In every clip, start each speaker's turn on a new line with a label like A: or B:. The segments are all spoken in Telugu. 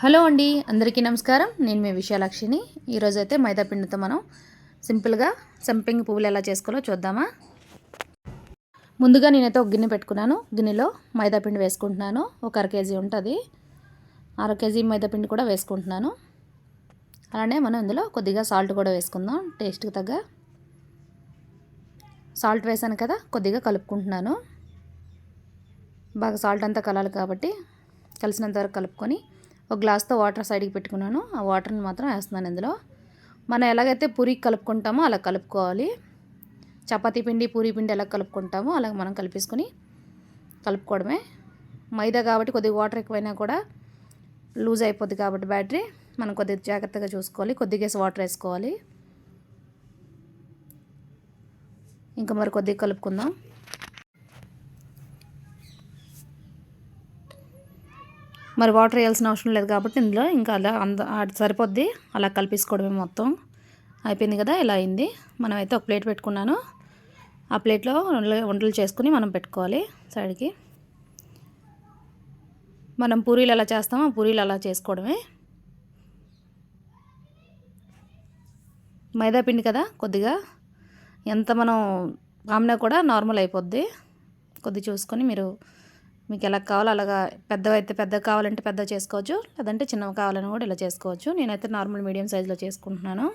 A: హలో అండి అందరికీ నమస్కారం. నేను మీ విశాలాక్షిని. ఈరోజు అయితే మైదాపిండితో మనం సింపుల్గా సంపింగ్ పువ్వులు ఎలా చేసుకోవాలో చూద్దామా? ముందుగా నేనైతే ఒక గిన్నె పెట్టుకున్నాను. గిన్నెలో మైదాపిండి వేసుకుంటున్నాను. ఒక అర కేజీ ఉంటుంది. అర కేజీ మైదాపిండి కూడా వేసుకుంటున్నాను. అలానే మనం ఇందులో కొద్దిగా సాల్ట్ కూడా వేసుకుందాం టేస్ట్కి తగ్గ. సాల్ట్ వేసాను కదా కొద్దిగా కలుపుకుంటున్నాను. బాగా సాల్ట్ అంతా కలాలి కాబట్టి కలిసినంత వరకు కలుపుకొని ఒక గ్లాస్తో వాటర్ సైడ్కి పెట్టుకున్నాను. ఆ వాటర్ని మాత్రం వేస్తున్నాను ఇందులో. మనం ఎలాగైతే పూరి కలుపుకుంటామో అలా కలుపుకోవాలి. చపాతీ పిండి పూరి పిండి ఎలా కలుపుకుంటామో అలా మనం కలిపేసుకొని కలుపుకోవడమే. మైదా కాబట్టి కొద్దిగా వాటర్ ఎక్కువైనా కూడా లూజ్ అయిపోద్ది కాబట్టి బ్యాటరీ. మనం కొద్దిగా జాగ్రత్తగా చూసుకోవాలి. కొద్దిగా వాటర్ వేసుకోవాలి. ఇంకా మరి కొద్దిగా కలుపుకుందాం. మరి వాటర్ వేయాల్సిన అవసరం లేదు కాబట్టి ఇందులో ఇంకా అలా అంద సరిపోద్ది. అలా కలిపేసుకోవడమే మొత్తం. అయిపోయింది కదా ఇలా అయింది. మనమైతే ఒక ప్లేట్ పెట్టుకున్నాను. ఆ ప్లేట్లో వంటలు చేసుకుని మనం పెట్టుకోవాలి సైడ్కి. మనం పూరీలు ఎలా చేస్తామో పూరీలు అలా చేసుకోవడమే. మైదా పిండి కదా కొద్దిగా. ఎంత మనం ఆమెనా కూడా నార్మల్ అయిపోద్ది. కొద్ది చూసుకొని మీరు మీకు ఎలా కావాలో అలాగా పెద్దవైతే అయితే పెద్దగా కావాలంటే పెద్ద చేసుకోవచ్చు లేదంటే చిన్నవి కావాలని కూడా ఇలా చేసుకోవచ్చు. నేనైతే నార్మల్ మీడియం సైజులో చేసుకుంటున్నాను.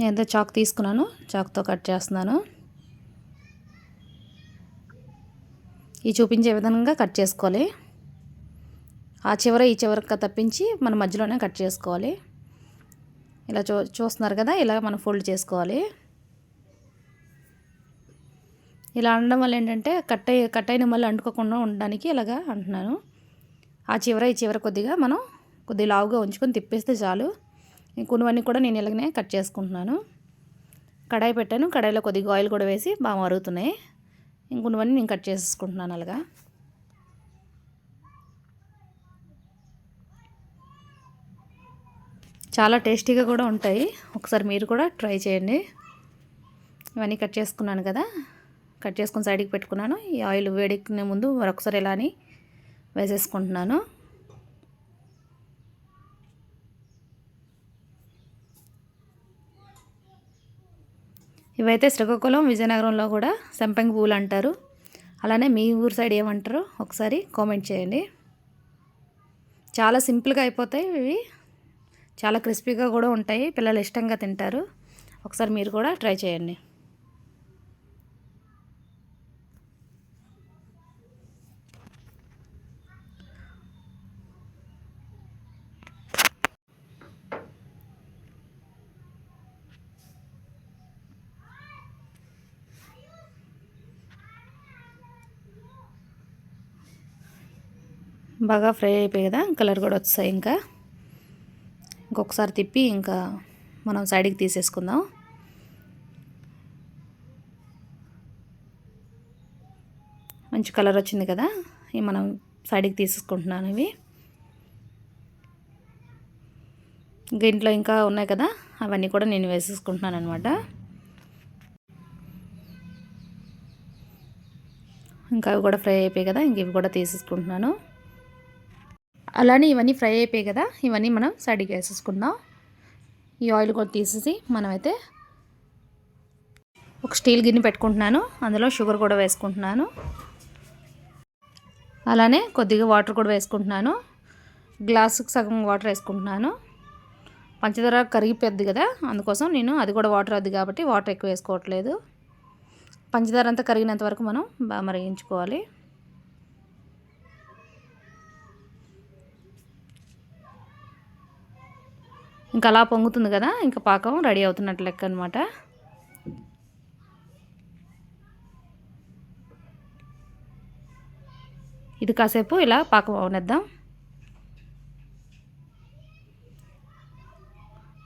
A: నేనైతే చాక్ తీసుకున్నాను చాక్తో కట్ చేస్తున్నాను. ఈ చూపించే విధంగా కట్ చేసుకోవాలి. ఆ చివర ఈ చివరక తప్పించి మన మధ్యలోనే కట్ చేసుకోవాలి. ఇలా చూ చూస్తున్నారు కదా ఇలా మనం ఫోల్డ్ చేసుకోవాలి. ఇలా అనడం వల్ల ఏంటంటే కట్ అయ్యి కట్ అయిన మళ్ళీ అంటుకోకుండా ఉండడానికి ఇలాగా అంటున్నాను. ఆ చివర ఈ చివర కొద్దిగా మనం కొద్దిగా లావుగా ఉంచుకొని తిప్పేస్తే చాలు. ఇంకొన్ని కూడా నేను ఇలాగనే కట్ చేసుకుంటున్నాను. కడాయి పెట్టాను. కడాయిలో కొద్దిగా ఆయిల్ కూడా వేసి బాగా మరుగుతున్నాయి. ఇంకొన్నివన్నీ నేను కట్ చేసుకుంటున్నాను అలాగా. చాలా టేస్టీగా కూడా ఉంటాయి. ఒకసారి మీరు కూడా ట్రై చేయండి. ఇవన్నీ కట్ చేసుకున్నాను కదా. కట్ చేసుకుని సైడ్కి పెట్టుకున్నాను. ఈ ఆయిల్ వేడెక్కిన ముందు మరొకసారి ఇలా అని వేసేసుకుంటున్నాను. ఇవైతే శ్రీకాకుళం విజయనగరంలో కూడా సంపంగి పూలు అంటారు. అలానే మీ ఊరు సైడ్ ఏమంటారో ఒకసారి కామెంట్ చేయండి. చాలా సింపుల్గా అయిపోతాయి ఇవి. చాలా క్రిస్పీగా కూడా ఉంటాయి. పిల్లలు ఇష్టంగా తింటారు. ఒకసారి మీరు కూడా ట్రై చేయండి. బాగా ఫ్రై అయిపోయి కదా కలర్ కూడా వస్తాయి ఇంకా. ఇంకొకసారి తిప్పి ఇంకా మనం సైడ్కి తీసేసుకుందాం. మంచి కలర్ వచ్చింది కదా? ఇవి మనం సైడ్కి తీసేసుకుంటున్నాను ఇవి. ఇంకా ఇంట్లో ఇంకా ఉన్నాయి కదా? అవన్నీ కూడా నేను వేసేసుకుంటున్నాను అనమాట ఇంకా అవి కూడా ఫ్రై అయిపోయాయి కదా? ఇంక ఇవి కూడా తీసేసుకుంటున్నాను. అలానే ఇవన్నీ ఫ్రై అయిపోయాయి కదా ఇవన్నీ మనం సైడ్కి వేసేసుకుందాం. ఈ ఆయిల్ కూడా తీసేసి మనమైతే ఒక స్టీల్ గిన్నె పెట్టుకుంటున్నాను అందులో షుగర్ కూడా వేసుకుంటున్నాను. అలానే కొద్దిగా వాటర్ కూడా వేసుకుంటున్నాను గ్లాసుకు సగం వాటర్ వేసుకుంటున్నాను. పంచదార కరిగిపోద్ది కదా అందుకోసం నేను అది కూడా వాటర్ అది కాబట్టి వాటర్ ఎక్కువ వేసుకోవట్లేదు. పంచదార అంతా కరిగినంత వరకు మనం బాగా మరిగించుకోవాలి ఇంకా అలా పొంగుతుంది కదా ఇంకా పాకం రెడీ అవుతున్నట్టు లెక్క అనమాట ఇది కాసేపు ఇలా పాకం అవనిద్దాం.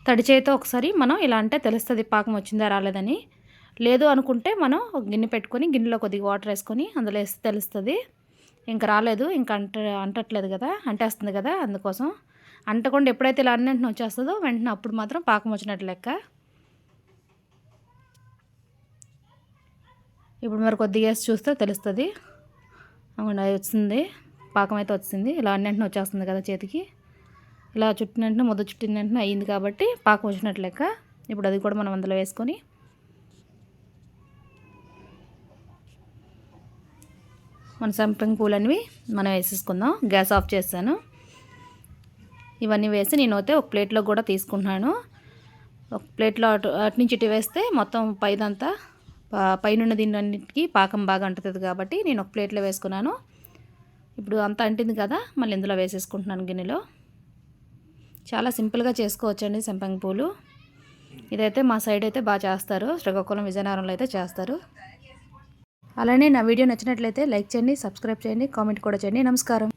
A: తడి చేతితో ఒకసారి మనం ఇలా అంటే తెలుస్తుంది పాకం వచ్చిందా రాలేదని. లేదు అనుకుంటే మనం గిన్నె పెట్టుకొని గిన్నెలో కొద్దిగా వాటర్ వేసుకొని అందులో వేస్తే తెలుస్తుంది. ఇంకా రాలేదు ఇంకా అంట అంటట్లేదు కదా అంటేస్తుంది కదా అందుకోసం. అంటకుండా ఎప్పుడైతే ఇలా అన్నింటిని వచ్చేస్తుందో వెంటనే అప్పుడు మాత్రం పాకం వచ్చినట్టు లెక్క. ఇప్పుడు మరి కొద్దిగా వేసి చూస్తే తెలుస్తుంది. అవును అది వచ్చింది. పాకం అయితే వచ్చింది. ఇలా అన్నింటిని వచ్చేస్తుంది కదా చేతికి. ఇలా చుట్టిన వెంటనే ముద్ద చుట్టిన వెంటనే అయ్యింది కాబట్టి పాకం వచ్చినట్టు లెక్క. ఇప్పుడు అది కూడా మనం అందులో వేసుకొని. మన సంపంగి పూలు అనేవి మనం వేసేసుకుందాం. గ్యాస్ ఆఫ్ చేస్తాను ఇవన్నీ వేసి నేను అయితే ఒక ప్లేట్లో కూడా తీసుకుంటున్నాను. ఒక ప్లేట్లో అటు అటు నుంచి ఇటు వేస్తే మొత్తం పైదంతా ప- పైనున్న దీన్నన్నిటికీ పాకం బాగా అంటుతుంది కాబట్టి నేను ఒక ప్లేట్లో వేసుకున్నాను. ఇప్పుడు అంతా అంటింది కదా మళ్ళీ ఇందులో వేసేసుకుంటున్నాను గిన్నెలో. చాలా సింపుల్గా చేసుకోవచ్చండి సంపంగి పూలు. ఇదైతే మా సైడ్ అయితే బాగా చేస్తారు శ్రీకాకుళం విజయనగరంలో అయితే చేస్తారు. అలానే నా వీడియో నచ్చినట్లయితే లైక్ చేయండి సబ్స్క్రైబ్ చేయండి కామెంట్ కూడా చేయండి. నమస్కారం.